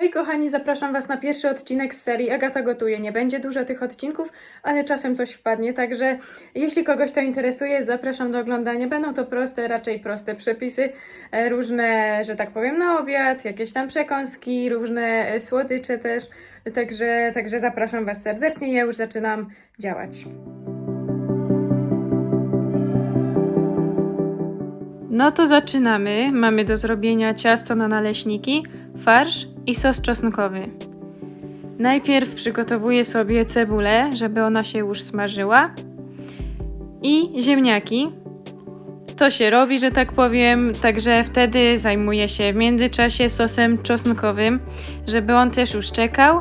Hej kochani, zapraszam Was na pierwszy odcinek z serii Agata gotuje. Nie będzie dużo tych odcinków, ale czasem coś wpadnie, także jeśli kogoś to interesuje, zapraszam do oglądania. Będą to proste, raczej proste przepisy, e, różne, że tak powiem, na obiad, jakieś tam przekąski, różne e, słodycze też, także, także zapraszam Was serdecznie, ja już zaczynam działać. No to zaczynamy. Mamy do zrobienia ciasto na naleśniki, farsz i sos czosnkowy. Najpierw przygotowuję sobie cebulę, żeby ona się już smażyła. I ziemniaki. To się robi, że tak powiem, także wtedy zajmuję się w międzyczasie sosem czosnkowym, żeby on też już czekał.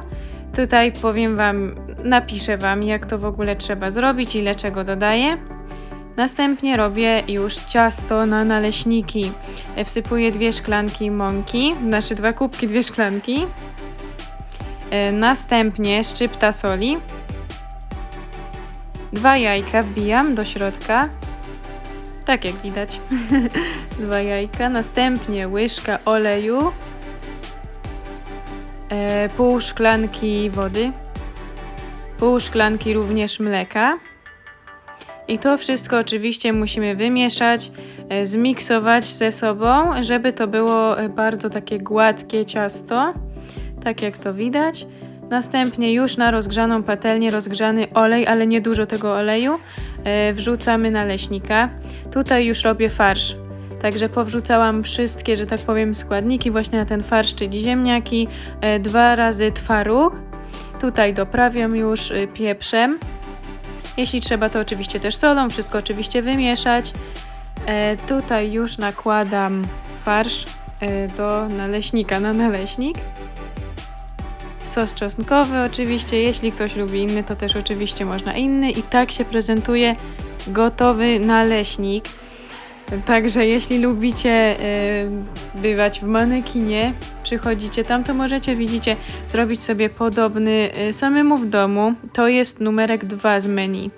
Tutaj powiem Wam, napiszę Wam, jak to w ogóle trzeba zrobić, ile czego dodaję. Następnie robię już ciasto na naleśniki. Wsypuję dwie szklanki mąki, znaczy dwa kubki, dwie szklanki. E, Następnie szczypta soli. Dwa jajka wbijam do środka. Tak jak widać. dwa jajka. Następnie łyżka oleju. E, Pół szklanki wody. Pół szklanki również mleka. I to wszystko oczywiście musimy wymieszać, e, zmiksować ze sobą, żeby to było e, bardzo takie gładkie ciasto, tak jak to widać. Następnie już na rozgrzaną patelnię rozgrzany olej, ale nie dużo tego oleju, e, wrzucamy naleśnika. Tutaj już robię farsz. Także powrzucałam wszystkie, że tak powiem, składniki właśnie na ten farsz, czyli ziemniaki, dwa razy twaróg. Tutaj doprawiam już pieprzem. Jeśli trzeba, to oczywiście też solą, wszystko oczywiście wymieszać. E, tutaj już nakładam farsz e, do naleśnika na naleśnik. Sos czosnkowy oczywiście, jeśli ktoś lubi inny, to też oczywiście można inny. I tak się prezentuje gotowy naleśnik. Także jeśli lubicie e, bywać w manekinie, przychodzicie tam, to możecie, widzicie, zrobić sobie podobny e, samemu w domu. To jest numerek 2 z menu.